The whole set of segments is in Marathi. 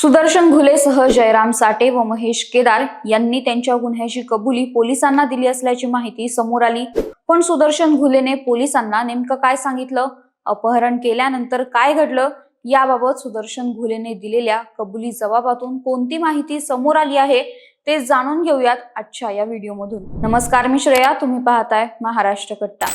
सुदर्शन घुलेसह जयराम साठे व महेश केदार यांनी त्यांच्या गुन्ह्याची कबुली पोलिसांना दिली असल्याची माहिती समोर आली. पण सुदर्शन घुलेने पोलिसांना नेमकं काय सांगितलं? अपहरण केल्यानंतर काय घडलं? याबाबत सुदर्शन घुलेने दिलेल्या कबुली जबाबातून कोणती माहिती समोर आली आहे ते जाणून घेऊयात आजच्या या व्हिडिओमधून. नमस्कार मी श्रेया. तुम्ही पाहताय महाराष्ट्र कट्टा.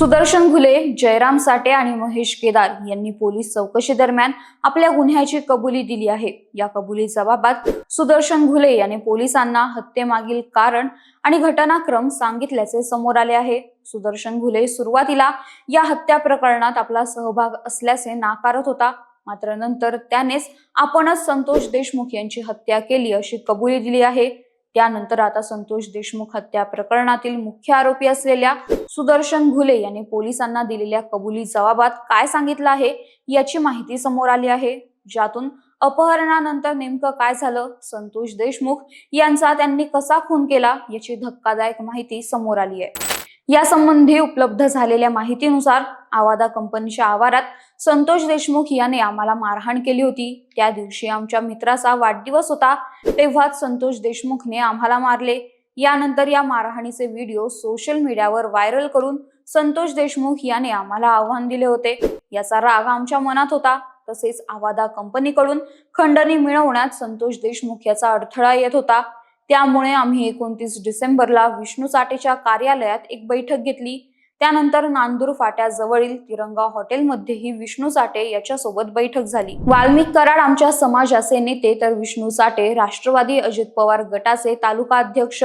सुदर्शन घुले जयराम साठे आणि महेश केदार यांनी पोलीस चौकशी दरम्यान आपल्या गुन्ह्याची कबुली दिली आहे. या कबुली जबाबात सुदर्शन घुले यांनी पोलिसांना हत्येमागील कारण आणि घटनाक्रम सांगितल्याचे समोर आले आहे. सुदर्शन घुले सुरुवातीला या हत्या प्रकरणात आपला सहभाग असल्याचे नाकारत होता. मात्र नंतर त्यानेच आपणच संतोष देशमुख यांची हत्या केली अशी कबुली दिली आहे. त्यानंतर आता संतोष देशमुख हत्या प्रकरणातील मुख्य आरोपी असलेल्या सुदर्शन घुले यांनी पोलिसांना दिलेल्या कबुली जबाबात काय सांगितलं आहे याची माहिती समोर आली आहे. ज्यातून अपहरणानंतर नेमकं काय झालं संतोष देशमुख यांचा त्यांनी कसा खून केला याची धक्कादायक माहिती समोर आली आहे. यासंबंधी उपलब्ध झालेल्या माहितीनुसार आवादा कंपनीच्या आवारात संतोष देशमुख याने आम्हाला मारहाण केली होती. त्या दिवशी आमच्या मित्राचा वाढदिवस होता. तेव्हाच संतोष देशमुखने आम्हाला मारले. यानंतर या मारहाणीचे व्हिडिओ सोशल मीडियावर व्हायरल करून संतोष देशमुख याने आम्हाला आव्हान दिले होते. याचा राग आमच्या मनात होता. तसेच आवादा कंपनीकडून खंडणी मिळवण्यात संतोष देशमुख याचा अडथळा येत होता. त्यामुळे आम्ही एकोणतीस डिसेंबरला विष्णू साठेच्या कार्यालयात एक बैठक घेतली. त्यानंतर नांदूर फाट्याजवळील तिरंगा हॉटेलमध्येही विष्णू साठे याच्यासोबत बैठक झाली. वाल्मिक कराड आमच्या समाजाचे नेते तर विष्णू साठे राष्ट्रवादी अजित पवार गटाचे तालुका अध्यक्ष.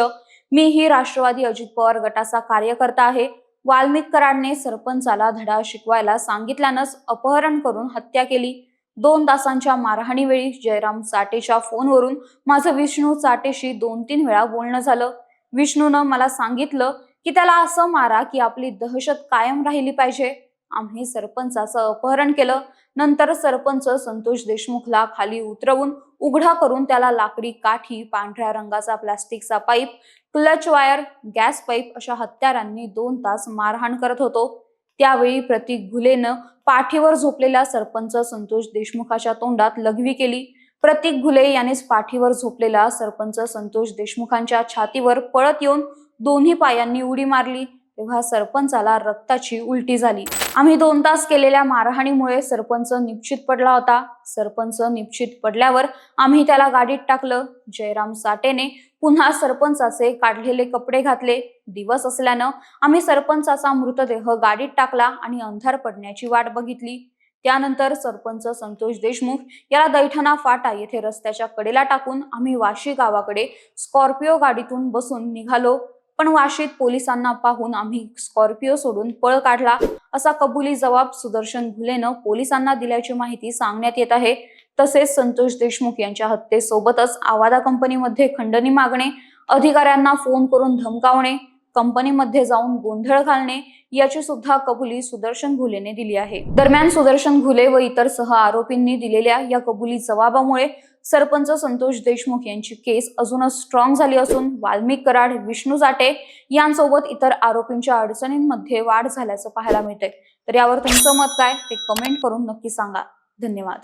मीही राष्ट्रवादी अजित पवार गटाचा कार्यकर्ता आहे. वाल्मिक कराडने सरपंचाला धडा शिकवायला सांगितल्यानंच अपहरण करून हत्या केली. दोन तासांच्या मारहाणीवेळी जयराम चाटेच्या फोनवरून माझं विष्णू चाटेशी दोन तीन वेळा बोलणं झालं. विष्णूनं मला सांगितलं की त्याला असं मारा की आपली दहशत कायम राहिली पाहिजे. आम्ही सरपंचाचं अपहरण केलं. नंतर सरपंच संतोष देशमुखला खाली उतरवून उघडा करून त्याला लाकडी काठी पांढऱ्या रंगाचा प्लास्टिकचा pipe clutch wire gas pipe अशा हत्यारांनी दोन तास मारहाण करत होतो. त्यावेळी प्रतीक घुलेनं पाठीवर झोपलेला सरपंच संतोष देशमुखाच्या तोंडात लघवी केली. प्रतीक घुले यानेच पाठीवर झोपलेला सरपंच संतोष देशमुखांच्या छातीवर पळत येऊन दोन्ही पायांनी उडी मारली. तेव्हा सरपंचाला रक्ताची उलटी झाली. आम्ही दोन तास केलेल्या मारहाणीमुळे सरपंच निश्चित पडला होता. सरपंच निश्चित पडल्यावर आम्ही त्याला गाडीत टाकलं. जयराम साठेने पुन्हा सरपंचाचे काढलेले कपडे घातले. दिवस असल्यानं आम्ही सरपंचाचा मृतदेह गाडीत टाकला आणि अंधार पडण्याची वाट बघितली. त्यानंतर सरपंच संतोष देशमुख याला दैठणा फाटा येथे रस्त्याच्या कडेला टाकून आम्ही वाशी गावाकडे स्कॉर्पिओ गाडीतून बसून निघालो. पण वाशीत पोलिसांना पाहून आम्ही स्कॉर्पिओ सोडून पळ काढला. असा कबुली जबाब सुदर्शन घुलेनं पोलिसांना दिल्याची माहिती सांगण्यात येत आहे. तसेच संतोष देशमुख यांच्या हत्येसोबतच आवादा कंपनीमध्ये खंडणी मागणे अधिकाऱ्यांना फोन करून धमकावणे कंपनीमध्ये जाऊन गोंधळ घालणे याची सुद्धा कबुली सुदर्शन घुलेने दिली आहे. दरम्यान सुदर्शन घुले व इतर सह आरोपींनी दिलेल्या या कबुली जबाबामुळे सरपंच संतोष देशमुख यांची केस अजूनच स्ट्रॉंग झाली असून वाल्मिक कराड विष्णू जाटे यांसोबत इतर आरोपींच्या अडचणींमध्ये वाढ झाल्याचं पाहायला मिळतंय. तर यावर तुमचं मत काय? ते कमेंट करून नक्की सांगा. धन्यवाद.